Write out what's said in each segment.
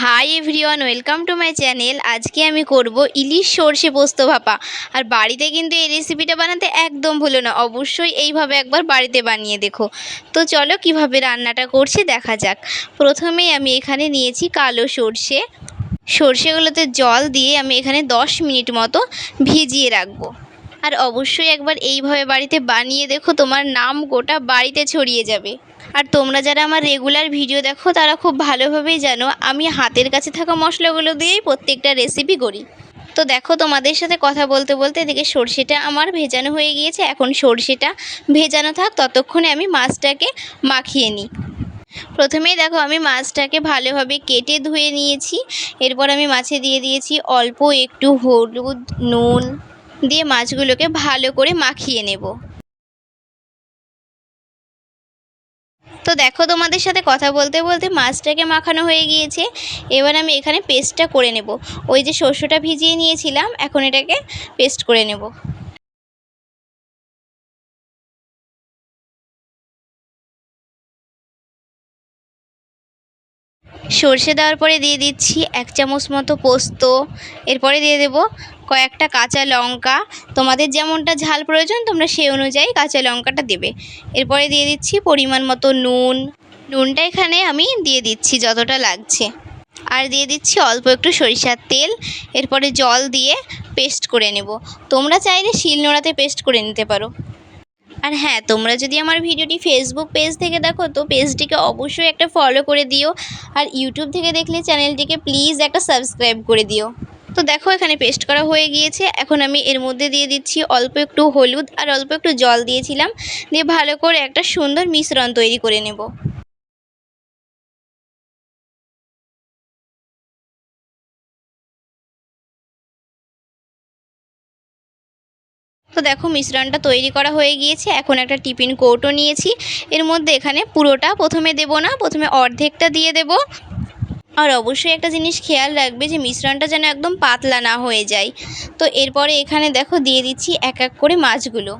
Hi everyone, welcome to my channel. আজকে আমি করব ইলিশ সর্ষে পোস্ত ভাপা। আর বাড়িতে কিন্তু এই রেসিপিটা বানাতে একদম ভুলো না। অবশ্যই এইভাবে একবার বাড়িতে বানিয়ে দেখো। তো চলো কীভাবে রান্নাটা করছি দেখা যাক। প্রথমেই আমি এখানে নিয়েছি কালো সর্ষে। সর্ষেগুলোতে জল দিয়ে আমি এখানে দশ মিনিট মতো ভিজিয়ে রাখব। আর অবশ্যই একবার এইভাবে বাড়িতে বানিয়ে দেখো, তোমার নাম গোটা বাড়িতে ছড়িয়ে যাবে। আর তোমরা যারা আমার রেগুলার ভিডিও দেখো, তারা খুব ভালোভাবেই জানো, আমি হাতের কাছে থাকা মশলাগুলো দিয়েই প্রত্যেকটা রেসিপি করি। তো দেখো, তোমাদের সাথে কথা বলতে বলতে এদিকে সর্ষেটা আমার ভেজানো হয়ে গিয়েছে। এখন সর্ষেটা ভেজানো থাক, ততক্ষণে আমি মাছটাকে মাখিয়ে নিই। প্রথমেই দেখো, আমি মাছটাকে ভালোভাবে কেটে ধুয়ে নিয়েছি। এরপর আমি মাছে দিয়ে দিয়েছি অল্প একটু হলুদ, নুন দিয়ে মাছগুলোকে ভালো করে মাখিয়ে নেব। তো দেখো তোমাদের সাথে কথা বলতে বলতে মাছটাকে মাখানো হয়ে গিয়েছে। এবার আমি এখানে পেস্টটা করে নেব। ওই যে শস্যটা ভিজিয়ে নিয়েছিলাম, এখন এটাকে পেস্ট করে নেব। সর্ষে দেওয়ার পরে দিয়ে দিচ্ছি এক চামচ মতো পোস্ত। এরপরে দিয়ে দেব কয়েকটা কাঁচা লঙ্কা। তোমাদের যেমনটা ঝাল প্রয়োজন, তোমরা সেই অনুযায়ী কাঁচা লঙ্কাটা দেবে। এরপরে দিয়ে দিচ্ছি পরিমাণ মতো নুন। নুনটা এখানে আমি দিয়ে দিচ্ছি যতটা লাগছে। আর দিয়ে দিচ্ছি অল্প একটু সরিষার তেল। এরপরে জল দিয়ে পেস্ট করে নেব। তোমরা চাইলে শিলনোড়াতে পেস্ট করে নিতে পারো। আর হ্যাঁ তোমরা যদি আমার ভিডিওটি ফেসবুক পেজ থেকে দেখো, তো পেজটিকে অবশ্যই একটা ফলো করে দিও। আর ইউটিউব থেকে দেখলে চ্যানেলটিকে প্লিজ একটা সাবস্ক্রাইব করে দিও। তো দেখো, এখানে পেস্ট করা হয়ে গিয়েছে। এখন আমি এর মধ্যে দিয়ে দিচ্ছি অল্প একটু হলুদ আর অল্প একটু জল দিয়েছিলাম। দিয়ে ভালো করে একটা সুন্দর মিশ্রণ তৈরি করে নেব। তো দেখো মিশ্রণটা তৈরি করা হয়ে গিয়েছে। এখন একটা টিফিন কৌটো নিয়েছি। এর মধ্যে এখানে পুরোটা প্রথমে দেব না, প্রথমে অর্ধেকটা দিয়ে দেব। আর অবশ্যই একটা জিনিস খেয়াল রাখবে যে মিশ্রণটা যেন একদম পাতলা না হয়ে যায়। তো এরপরে এখানে দেখো দিয়ে দিচ্ছি এক এক করে মাছগুলো।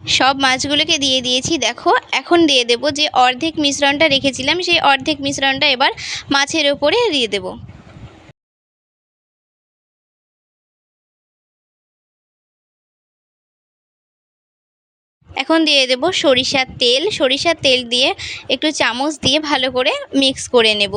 সব মাছগুলোকে দিয়ে দিয়েছি, দেখো। এখন দিয়ে দেব যে অর্ধেক মিশ্রণটা রেখেছিলাম, সেই অর্ধেক মিশ্রণটা এবার মাছের ওপরে দিয়ে দেবো। এখন দিয়ে দেব সরিষার তেল। সরিষার তেল দিয়ে একটু চামচ দিয়ে ভালো করে মিক্স করে নেব।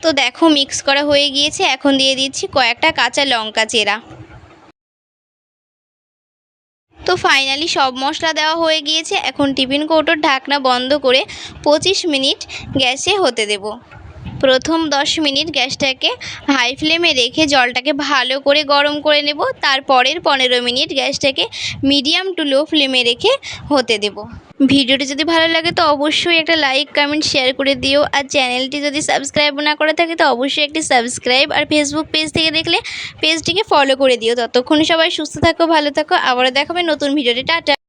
তো দেখো মিক্স করা হয়ে গিয়েছে। এখন দিয়ে দিচ্ছি কয়েকটা কাঁচা লঙ্কা চেরা। তো ফাইনালি সব মশলা দেওয়া হয়ে গিয়েছে। এখন টিফিন কৌটোর ঢাকনা বন্ধ করে পঁচিশ মিনিট গ্যাসে হতে দেব। প্রথম দশ মিনিট গ্যাসটাকে হাই ফ্লেমে রেখে জলটাকে ভালো করে গরম করে নেব। তারপরের পনেরো মিনিট গ্যাসটাকে মিডিয়াম টু লো ফ্লেমে রেখে হতে দেব। ভিডিওটি যদি ভালো লাগে তো অবশ্যই একটা লাইক, কমেন্ট, শেয়ার করে দিও। আর চ্যানেলটি যদি সাবস্ক্রাইব না করে থাকে তো অবশ্যই একটি সাবস্ক্রাইব আর ফেসবুক পেজ থেকে দেখলে পেজটিকে ফলো করে দিও। ততক্ষণ সবাই সুস্থ থাকো, ভালো থাকো। আবারও দেখাবে নতুন ভিডিওটি টাটা।